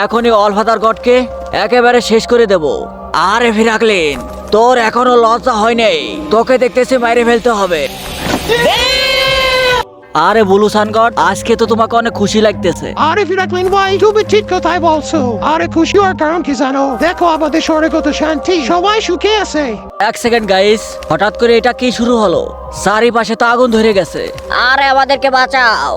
এখনই অলফাদার গডকে একেবারে শেষ করে দেব। আরে ফিরাকলিন তোর এখনও লজ্জা হয় নাই। তোকে দেখতেছি মাইরে ফেলতে হবে। আরে বুলু সানগড আজকে তো তোমাকে অনেক খুশি লাগতেছে। আরে ফিরাকলিন ভাই তুমি ঠিক কথাই বলছো। আরে খুশি হওয়ার কারণ কি জানো? দেখো আমাদের শহরে কত শান্তি সবাই সুখে আছে। এক সেকেন্ড গাইস হঠাৎ করে এটা কি শুরু হলো? চারিপাশে তো আগুন ধরে গেছে। আরে আমাদেরকে বাঁচাও।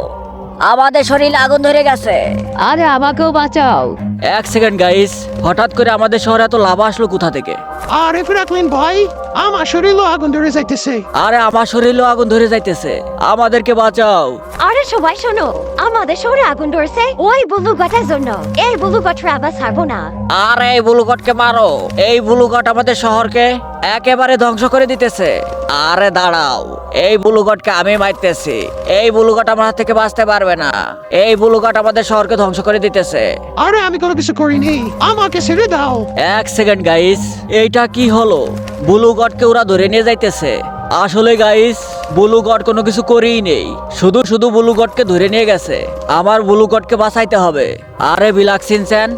আমাদের শরীর আগুন ধরে গেছে। আরে আমাকেও বাঁচাও। এক সেকেন্ড গাইস হঠাৎ করে আমাদের শহরে এত লাভা আসলো কোথা থেকে? আরে ফিরাকলিন ভাই আমার শরীরও আগুন ধরে যাইতেছে। আরে আমার শরীরেও আগুন ধরে যাইতেছে। আমাদেরকে বাঁচাও। আরে সবাই শোনো আমাদের শহরে আগুন ধরছে। ওই বুলু গাটার জন্য। এই বুলু আবার ছাড়বো না। আর এই বুলুকটকে মারো। এই বুলুকট আমাদের শহরকে একেবারে ধ্বংস করে দিতেছে। আরে দাঁড়াও। এই বুলুকটকে আমি মারতেছি। এই বুলুগট আমার হাত থেকে বাঁচতে পারবে না। এই বুলুগট আমাদের শহরকে ধ্বংস করে দিতেছে। আরে আমি কোনো কিছু করিনি। আমাকে ছেড়ে দাও। এক সেকেন্ড গাইস। এইটা কি হলো? বুলু গডকে ওরা ধরে নিয়ে যাইতেছে। আসলে গাইস বুলু গড কোনো কিছু করেই নেই। শুধু শুধু বুলু ধরে নিয়ে গেছে। আমার বুলু বাঁচাইতে হবে। আরে বিলাক্সিন চ্যান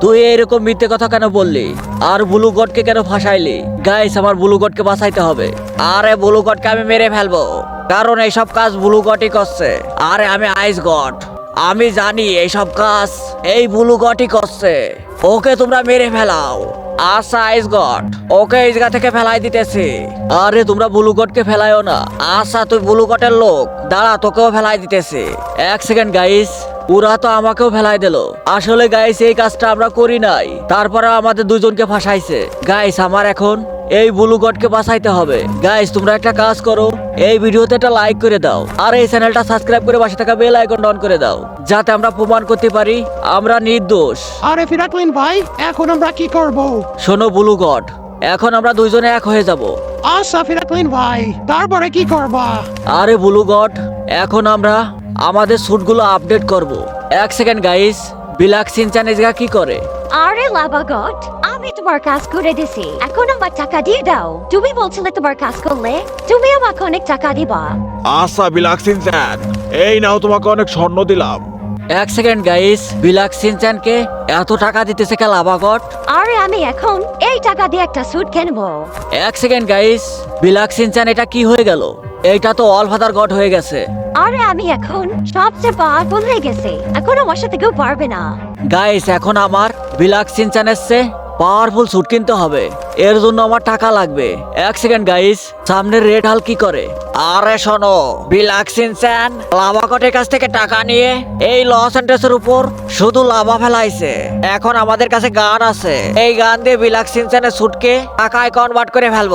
তুই এরকম মিথ্যে কথা কেন বললি? আর বুলু গডকে কেন ফাঁসাইলি? গাইস আমার বুলু বাঁচাইতে হবে। আরে বুলু গডকে আমি মেরে ফেলব। কারণ এইসব কাজ বুলু করছে। আরে আমি আইস গড। আমি জানি এইসব কাজ এই বুলু করছে। ওকে তোমরা মেরে ফেলাও। আচ্ছা আইস গড ওকে এই জায়গা থেকে ফেলাই দিতেছি। আরে, তোমরা ব্লু গটকে ফেলাইও না। আশা, তুই ব্লু গটের লোক। দাঁড়া, তোকেও ফেলাই দিতেছি। এক সেকেন্ড গাইস ওরা তো আমাকেও ফেলাই দিল। আসলে গাইস এই কাজটা আমরা করি নাই। তারপরে আমাদের দুজনকে ফাঁসাইছে। গাইস আমার এখন এই বুলু গডকে বাঁচাইতে হবে। গাইস তোমরা একটা কাজ করো। এই ভিডিওতে একটা লাইক করে দাও। আর এই চ্যানেলটা সাবস্ক্রাইব করে পাশে থাকা বেল আইকন অন করে দাও। যাতে আমরা প্রমাণ করতে পারি আমরা নির্দোষ। আরে ফিরাকলিন ভাই এখন আমরা কি করব? শোনো ব্লু গড এখন আমরা দুইজনে এক হয়ে যাব। আচ্ছা ফিরাকলিন ভাই তারপরে কি করবা? আরে ব্লু গড এখন আমরা আমাদের স্যুটগুলো আপডেট করব। এক সেকেন্ড গাইস বিলাক সিনচান এজগা কি করে? আরে লাভা গড আমি তোমার কাজ করে দিছি। এখন আমার টাকা দিয়ে দাও। তুমি বলছিলে তোমার কাজ করলে তুমি আমাকে অনেক টাকা দিবা। আশা বিলাক্সিন চ্যান এই নাও তোমাকে অনেক স্বর্ণ দিলাম। এক সেকেন্ড গাইস। বিলাক সিনচানকে এত টাকা দিতেছে কে লাভাগট আরে আমি এখন এই টাকা দিয়ে একটা স্যুট কিনবো। এক সেকেন্ড গাইস। বিলাক সিনচান এটা কি হয়ে গেল? এইটা তো অল ফাদার গড হয়ে গেছে। আরে আমি এখন সবচেয়ে পাওয়ারফুল হয়ে গেছে এখন আমার সাথে কেউ পারবে না। গাইস এখন আমার বিলাক সিনচানের চেয়ে পাওয়ারফুল স্যুট কিনতে হবে। এর জন্য আমার টাকা লাগবে। এক সেকেন্ড গাইস সামনের রেড হাল কি করে? আরে শোনো বিলাক্সিনসেন লাভাকটের কাছ থেকে টাকা নিয়ে এই লস এন্টাসের উপর শুধু লাভা ফেলাইছে। এখন আমাদের কাছে গান আছে। এই গান দিয়ে বিলাক্সিনসেনের স্যুটকে টাকায় কনভার্ট করে ফেলব।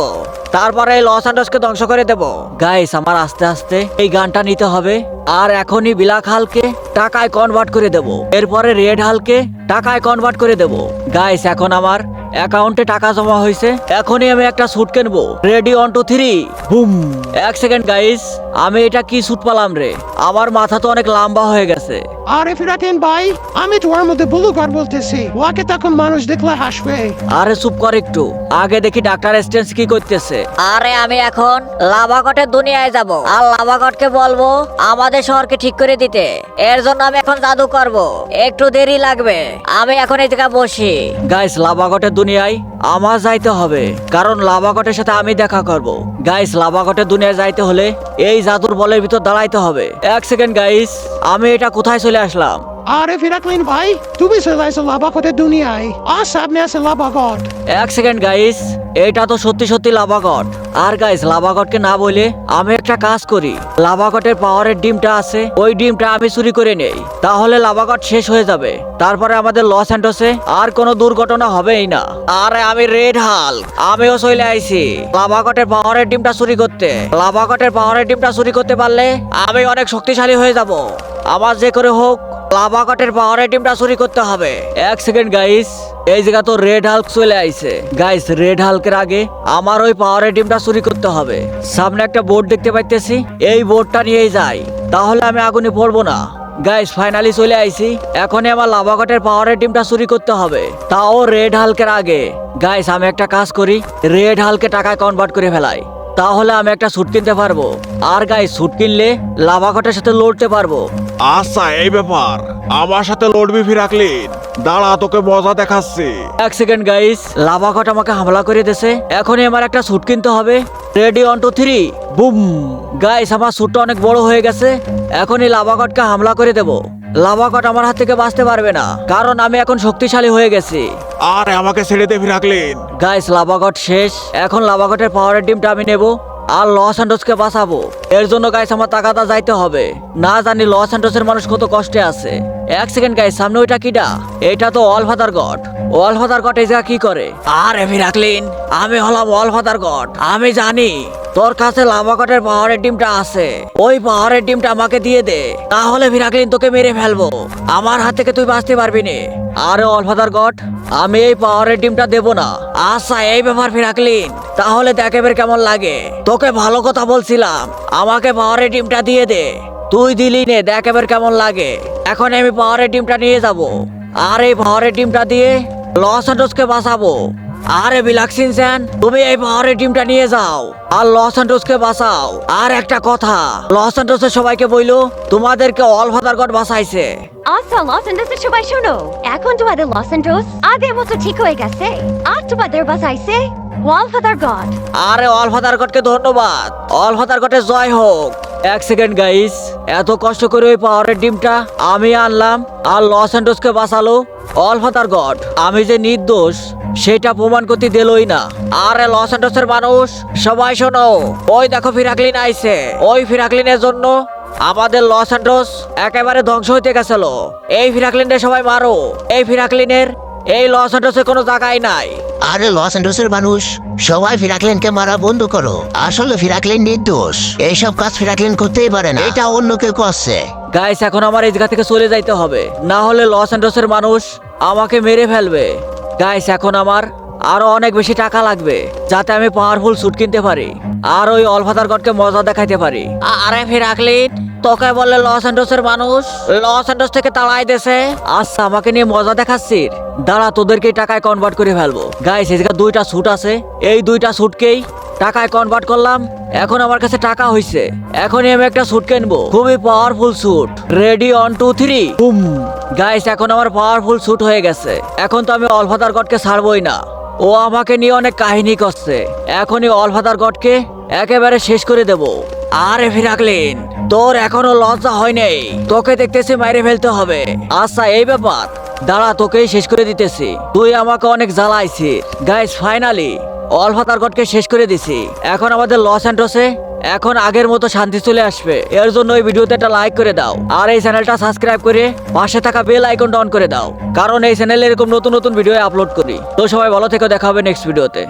তারপরে এই লস অ্যান্ডসকে ধ্বংস করে দেব। গাইস আমার আস্তে আস্তে এই গানটা নিতে হবে। আর এখনই বিলাক হালকে টাকায় কনভার্ট করে দেব। এরপরে রেড হালকে টাকায় কনভার্ট করে দেব। গাইস এখন আমার অ্যাকাউন্টে টাকা জমা হয়েছে এখনই আমি একটা স্যুট কিনবো। Ready one two three boom এক সেকেন্ড গাইস আমি এটা কি স্যুট পালাম রে? আমার মাথা তো অনেক লম্বা হয়ে গেছে। আরে ফিরাকলিন ভাই আমি তোমার মধ্যে বুলু ঘর বলতেছি। ওকে তখন মানুষ দেখলে হাসবে। আরে চুপ কর একটু। আগে দেখি ডাক্তার স্টেন্স কি করতেছে। আরে আমি এখন লাভাগটের দুনিয়ায় যাব। আর লাভাগটকে বলব আমাদের শহরকে ঠিক করে দিতে। এর জন্য আমি এখন জাদু করব। একটু দেরি লাগবে। আমি এখন এই জায়গায় বসি গাইস লাভাগটের দুনিয়ায় আমার যাইতে হবে, কারণ লাভাকটের সাথে আমি দেখা করব। গাইস লাভাকটের দুনিয়ায় যাইতে হলে এই জাদুর বলের ভিতর দাঁড়াইতে হবে। এক সেকেন্ড গাইস আমি এটা কোথায় চলে আসলাম? আরে ফিরাকলিন ভাই, তুমি চলে আসো লাভাকটের দুনিয়ায়, আর সামনে আছে লাভাগট এক সেকেন্ড গাইস এটা তো সত্যি সত্যি লাভাগট আর গাইস লাভাগটকে না বলে আমি একটা কাজ করি। লাভাগটের পাওয়ারের ডিমটা আছে, ওই ডিমটা আমি চুরি করে নেই। তাহলে লাভাগট শেষ হয়ে যাবে। তারপরে আমাদের লস অ্যান্ডোসে আর কোনো দুর্ঘটনা হবেই না। আরে আমি রেড হাল আমিও চলে আইছি। লাভাগটের পাওয়ারের ডিমটা চুরি করতে। লাভাগটের পাওয়ারের ডিমটা চুরি করতে পারলে আমি অনেক শক্তিশালী হয়ে যাব। আমার যে করে হোক লাভাগটের পাওয়ারের ডিমটা চুরি করতে হবে। এক সেকেন্ড গাইস এই জায়গা তো রেড হাল্ক চলে আইছে। গাইস রেড হাল্কের আগে আমার ওই পাওয়ারের ডিমটা চুরি করতে হবে। সামনে একটা বোর্ড দেখতে পাইতেছি। এই বোর্ডটা নিয়েই যাই। তাহলে আমি আগুনে পড়ব না। গাইস ফাইনালি চলে আইছি। এখনই আমার লাভাগটের পাওয়ারের ডিমটা চুরি করতে হবে। তাও রেড হাল্কের আগে। গাইস আমি একটা কাজ করি। রেড হালকে টাকায় কনভার্ট করে ফেলাই। তাহলে আমি একটা স্যুট কিনতে পারব। আর গাই স্যুট কিনলে লাভাঘটের সাথে লড়তে পারব। আচ্ছা এই ব্যাপার। আমার সাথে লড়বি ফিরাকলিন দাঁড়া তোকে মজা দেখাচ্ছি। এক সেকেন্ড গাইস লাভাঘট আমাকে হামলা করে দিয়েছে। এখনই আমার একটা স্যুট কিনতে হবে। Ready one two three boom. Guys আমার স্যুটটা অনেক বড় হয়ে গেছে। এখনই লাভাঘটকে হামলা করে দেব। লাভাঘট আমার হাত থেকে বাঁচতে পারবে না কারণ আমি এখন শক্তিশালী হয়ে গেছি। আর আমাকে ছেড়ে দে রাখলেন গাইস লাভাঘট শেষ। এখন লাভাঘটের পাওয়ারের ডিমটা আমি নেব আর লস অ্যান্ডোসকে বাঁচাবো। এর জন্য গাইস আমার টাকাটা যাইতে হবে। না জানি লস অ্যান্ডোসের মানুষ কত কষ্টে আছে। এক সেকেন্ড গাইস সামনে ওইটা কিটা এটা তো all father god all father god এই জায়গা কি করে? আর এমি রাখলিন আমি হলাম অল ফাদার গড আমি জানি। তোর কাছে লাভাঘটের পাহাড়ের ডিমটা আছে। ওই পাহাড়ের ডিমটা আমাকে দিয়ে দে। তাহলে ভিরাকলিন তোকে মেরে ফেলব। আমার হাত থেকে তুই বাঁচতে পারবি না। আরে অলফাদার গড, আমি এই পাওয়ারের ডিমটা দেব না। আচ্ছা এই ব্যাপার ফিরাকলিন তাহলে দেখ এবার কেমন লাগে। তোকে ভালো কথা বলছিলাম। আমাকে পাওয়ারের ডিমটা দিয়ে দে। তুই দিলি নে, দেখ এবার কেমন লাগে। এখন আমি পাওয়ারের ডিমটা নিয়ে যাব। আর এই পাওয়ারের ডিমটা দিয়ে লস অ্যান্ডোসকে বাঁচাবো। আরে বিলাক্সিন স্যান তুমি এই পাওয়ারের টিমটা নিয়ে যাও আর লস অ্যান্ডোসকে বাঁচাও। আর একটা কথা লস অ্যান্ডোসের সবাইকে বইলো তোমাদেরকে অল ফাদার গড বাঁচাইছে। আচ্ছা লস এন্ডোসের সবাই শোনো এখন তোমাদের লস এন্ডোস আগের মতো ঠিক হয়ে গেছে আর তোমাদের বাসাইছে ওয়াল ফাদার গড। আরে অল ফাদার গডকে ধন্যবাদ অল ফাদার গডের জয় হোক। এক সেকেন্ড গাইস এত কষ্ট করে ওই পাওয়ারের ডিমটা আমি আনলাম আর লস অ্যান্ডোসকে বাঁচালো অল ফাদার গড। আমি যে নির্দোষ, সেটা প্রমাণ করতে দিলই না। আরে, লস অ্যান্ডোসের মানুষ, সবাই শোনো। ওই দেখো ফিরাকলিন আইছে। ওই ফিরাকলিনের জন্য আমাদের লস অ্যান্ডোস একেবারে ধ্বংস হইতে গেছিল। এই ফিরাকলিনের সবাই মারো। এই ফিরাকলিনের, এই লস অ্যান্ডোসে কোনো জায়গায় নাই। আরে লস অ্যান্ডোসের মানুষ, সবাই ফিরাকলিনকে মারা বন্ধ করো। আসলে ফিরাকলিন নির্দোষ। এইসব কাজ ফিরাকলিন করতেই পারে না। এটা অন্য কেউ করছে। গাইস এখন আমার এই জায়গা থেকে চলে যাইতে হবে। না হলে লস অ্যান্ডোসের মানুষ আমাকে মেরে ফেলবে। গাইস এখন আমার আরও অনেক বেশি টাকা লাগবে, যাতে আমি পাওয়ারফুল স্যুট কিনতে পারি। আর ওই অলফাদার গডকে মজা দেখাইতে পারি। আরে ফিরাকলিন, তোকে বললে লস অ্যান্ডোসের মানুষ, লস অ্যান্ডোস থেকে তাড়াই দেছে আচ্ছা আমাকে নিয়ে মজা দেখাচ্ছিস? দাঁড়া তোদেরকে টাকায় কনভার্ট করে ফেলব। গাইস জায়গায় দুইটা স্যুট আছে। এই দুইটা স্যুটকেই টাকায় কনভার্ট করলাম। এখন আমার কাছে টাকা হইছে। এখনই আমি একটা স্যুট কিনবো। খুবই powerful suit ready one two three boom guys এখন আমার পাওয়ারফুল স্যুট হয়ে গেছে। এখন তো আমি অলফাদার গডকে ছাড়বই না। ও আমাকে নিয়ে অনেক কাহিনী করছে। এখনই অলফাদার গডকে একেবারে শেষ করে দেব। আরে ফিরাকলিন। তোর এখনও লজ্জা হয় নাই তোকে দেখতেছি মাইরে ফেলতে হবে। আচ্ছা এই ব্যাপার। দাঁড়া, তোকেই শেষ করে দিতেছি। তুই আমাকে অনেক জ্বালাইছি গাইস ফাইনালি অলফাতার গডকে শেষ করে দিছি। এখন আমাদের লস অ্যান্ডোসে এখন আগের মতো শান্তি চলে আসবে। এর জন্য এই ভিডিওতে একটা লাইক করে দাও। আর এই চ্যানেলটা সাবস্ক্রাইব করে পাশে থাকা বেল আইকনটা অন করে দাও। কারণ এই চ্যানেলে এরকম নতুন নতুন ভিডিও আপলোড করি। তো সবাই ভালো থেকে, দেখা হবে নেক্সট ভিডিওতে